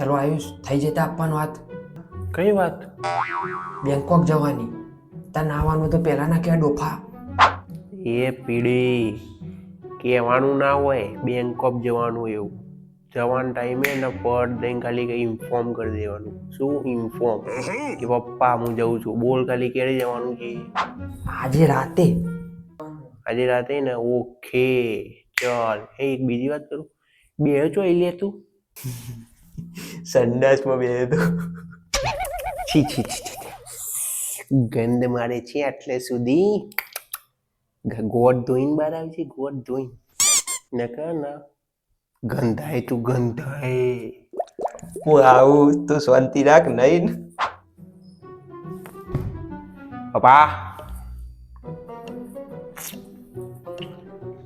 Hello Ayush થઈ જતા આપવાનો વાત કઈ વાત? બેંકોક જવાની. તાર નાવાનું તો પહેલાંના ક્યાં ડોફા. એ પીડી કહેવાનું ના હોય બેંકોક જવાનું એવું. જવાના ટાઈમે ને પર દઈને ખાલી કંઈ ઇન્ફોર્મ કરી દેવાનું. શું ઇન્ફોર્મ કે પપ્પા હું જઉં છું. બોલ ખાલી ક્યારે જવાનું છે? આજે રાતે. આજે રાતે ને? ઓકે ચાલ. એ એક બીજી વાત કરું. બે જો લે તું? સંડાસમાં બે હતું છી છી છી ગંધ મારે છે આટલે સુધી. ગોટ ધોઈને બહાર આવે છે ગોટ ધોઈને. નકર ના. ગંધાય તું, ગંધાય. હું આવું તો શાંતિ રાખ નહીં. પપ્પા.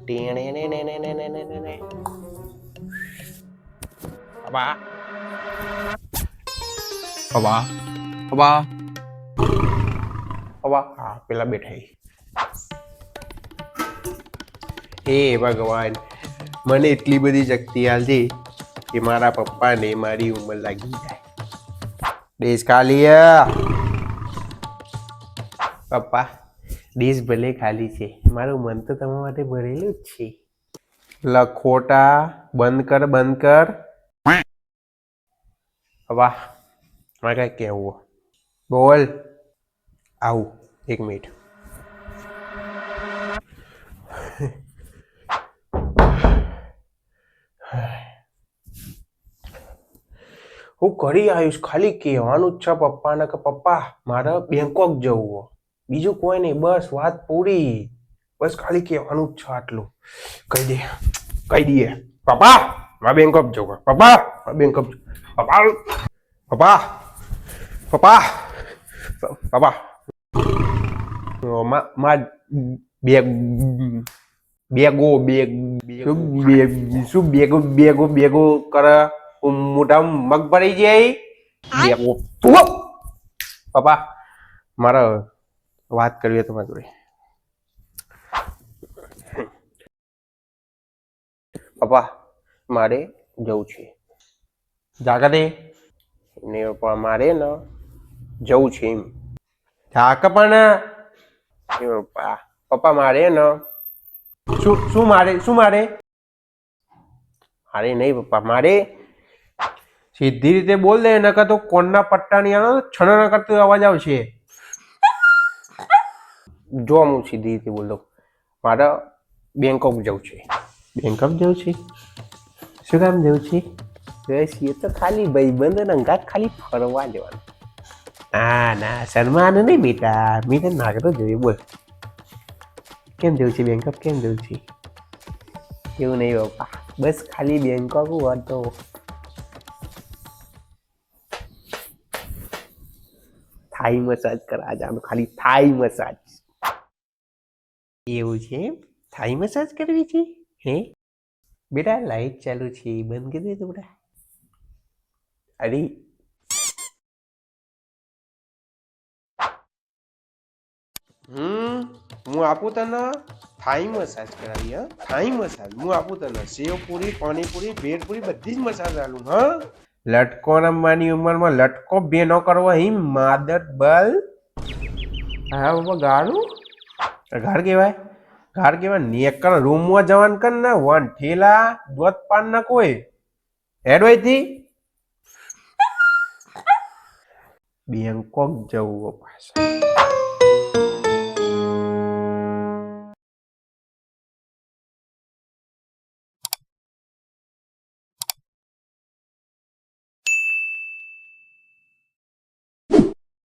ટેણે ને ને ને ને ને ને ને પપ્પા. પપ્પા પપ્પા પપ્પા હા પેલા બેઠા. હે ભગવાન મને એટલી બધી શક્તિ હાલતી કે મારા પપ્પાને મારી ઉંમર લાગી જાય. ડીશ ખાલી પપ્પા ડીશ ભલે ખાલી છે મારું મન તો તમારા માટે ભરેલું જ છે. લખોટા બંધ કર બંધ કર. વાહ મારે કાંઈ કહેવું બોલ આવું એક મિનિટ હું કરી આવીશ, ખાલી કહેવાનું જ છે પપ્પાને કે, પપ્પા, મારે બેંકોક જવું. બીજું કોઈ નહીં, બસ વાત પૂરી. બસ ખાલી કહેવાનું છે આટલું. કહી દે. કહી દઈએ. પપ્પા, મારે બેંકોક જવું પપ્પા, મારે બેંકોક જવું. પપ્પા પપ્પા પપ્પા પપ્પા મા બે બેગ બેગો બેગ શું બેગ બેગો બેગો કરે મોટા મગ ભરી જાય બેગો! પપ્પા મારે વાત કરવી તમારી જોડે પપ્પા મારે જવું છે ને પપ્પા મારે ને જવું છે એમ. જાક પણ. પપ્પા પપ્પા મારે ને. શું શું મારે શું મારે? મારે નહીં પપ્પા મારે. સીધી રીતે બોલ દે નકર તો કોણના પટ્ટાની આનો છણ કરતો અવાજ આવશે. જો હું સીધી રીતે બોલ દઉં. મારે બેંકોક જવું છે. બેંકોક જવું છે? શું કામ જવું છે? એ તો ખાલી ભાઈબંધો અંગાત ખાલી ફરવા જવાનું ના ના શર્માનું નહીં બેટા. મેં તને નાગતો જોયું બોલ. કેમ જવું છે બેંકોક કેમ જવું છે? એવું નહીં બાપા. બસ ખાલી બેંકોક તો થાઈ મસાજ કરા જવાનું ખાલી થાઈ મસાજ. એવું છે થાઈ મસાજ કરવી છે? હે? બેટા લાઈટ ચાલુ છે બંધ કરી દે તો બેટા. અરે હમ હું આપું તને થાઈ મસાજ કરાવી હા થાઈ મસાજ હું આપું તને સેવ પૂરી પાણીપુરી ભેળપુરી બધી જ મસાજ આલું હા લટકો રમવાની ઉંમરમાં લટકો બે ન કરવો હિમ માદર બલ. હા બાબા ગાડું ગાડ કહેવાય? ગાડ કહેવાય નેકર રૂમમાં જવાનું કર ને વન ઠેલા દોત પાન ના કોઈ હેડવાયથી બેંકોક જવું પાછા